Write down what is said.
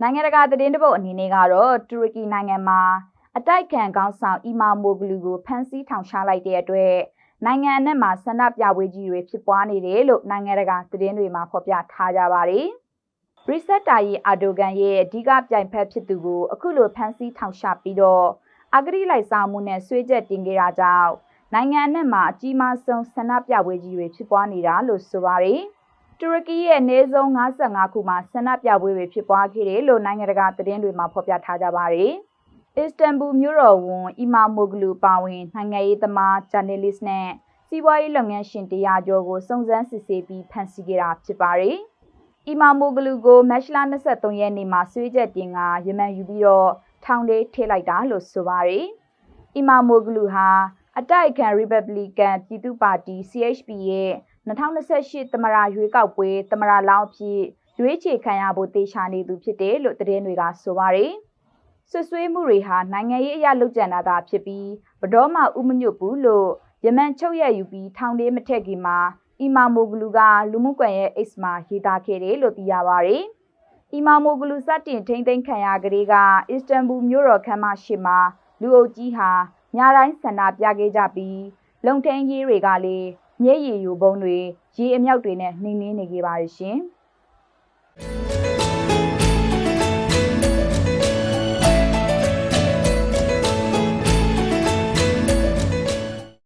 နိုင်ငံတကာသတင်းတပုတ်အနေနဲ့ကတော့တူရကီနိုင်ငံမှာအတိုက်ခံကောင်းဆောင်အီမာမိုဂလူကိုဖမ်းဆီးထောင်ချလိုက်တဲ့အတွက်နိုင်ငံအနှံ့မှာဆန္ဒပြပွဲကြီးတွေဖြစ်ပွားနေတယ်လို့နိုင်ငံတကာသတင်းတွေမှာဖော်ပြထားကြပါတယ်။ဘရစ်ဆက်တာယီအာဒိုဂန်ရဲ့အဓိကပြိုင်ဖက်ဖြစ်သူကိုအခုလိုဖမ်းဆီးထောင်ချပြီးတော့အဂတိလိုက်စားမှုနဲ့ဆွေးချက်တင်ခဲ့တာကြောင့်နိုင်ငံအနှံ့မှာအကြီးမားဆုံးဆန္ဒပြပွဲကြီးတွေဖြစ်ပွားနေတာလို့ဆိုပါတယ်။ တူရကီရဲ့အနည်းဆုံး55ခုမှာဆန္ဒပြပွဲတွေဖြစ်ပွားခဲ့တယ်လို့နိုင်ငံတကာသတင်းတွေမှာဖော်ပြထားကြပါတယ်။အစ္စတန်ဘူမြို့တော်ဝန်အီမာမိုဂလူပါဝင်နိုင်ငံရေးသမားဂျာနယ်လစ်နဲ့စီးပွားရေးလုပ်ငန်းရှင်တရားကျော်ကိုစုံစမ်းစစ်ဆေးပြီးဖမ်းဆီးခဲ့တာဖြစ်ပါတယ်။အီမာမိုဂလူကိုမက်ရှလာ23ရက်နေ့မှာဆွေးချက်တင်ကရမန်ယူပြီးတော့ထောင်ထဲထည့်လိုက်တာလို့ဆိုပါတယ်။အီမာမိုဂလူဟာ အတိုက်အခံ Republican ပြည်သူ့ပါတီ CHP ရဲ့2028သမရရွေးကောက်ပွဲသမရလောင်းအဖြစ်ရွေးချယ်ခံရဖို့တေချာနေသူဖြစ်တယ်လို့သတင်းတွေကဆိုပါတယ်။ဆွဆွေးမှုတွေဟာနိုင်ငံရေးအရာလုကြံတာသာဖြစ်ပြီးဘတော်မှဥမညွတ်ဘူးလို့ယမန်ချုပ်ရယူပြီးထောင်ထဲမထက်ခင်မှာအီမာမိုဂလူကလူမှုကွန်ရက် X မှာရေးသားခဲ့တယ်လို့သိရပါတယ်။အီမာမိုဂလူစတင်ထိမ့်သိမ်းခံရကလေးကအစ္စတန်ဘူမြို့တော်ခမ်းမရှိမှာလူအုပ်ကြီးဟာ ညတိုင်းဆန္ဒပြခဲ့ကြပြီး လုံထင်းကြီးတွေကလည်းမျက်ရည်ယိုပုံးတွေရေအမြောက်တွေနဲ့နှိမ့်နှင်းနေခဲ့ပါတယ်ရှင်။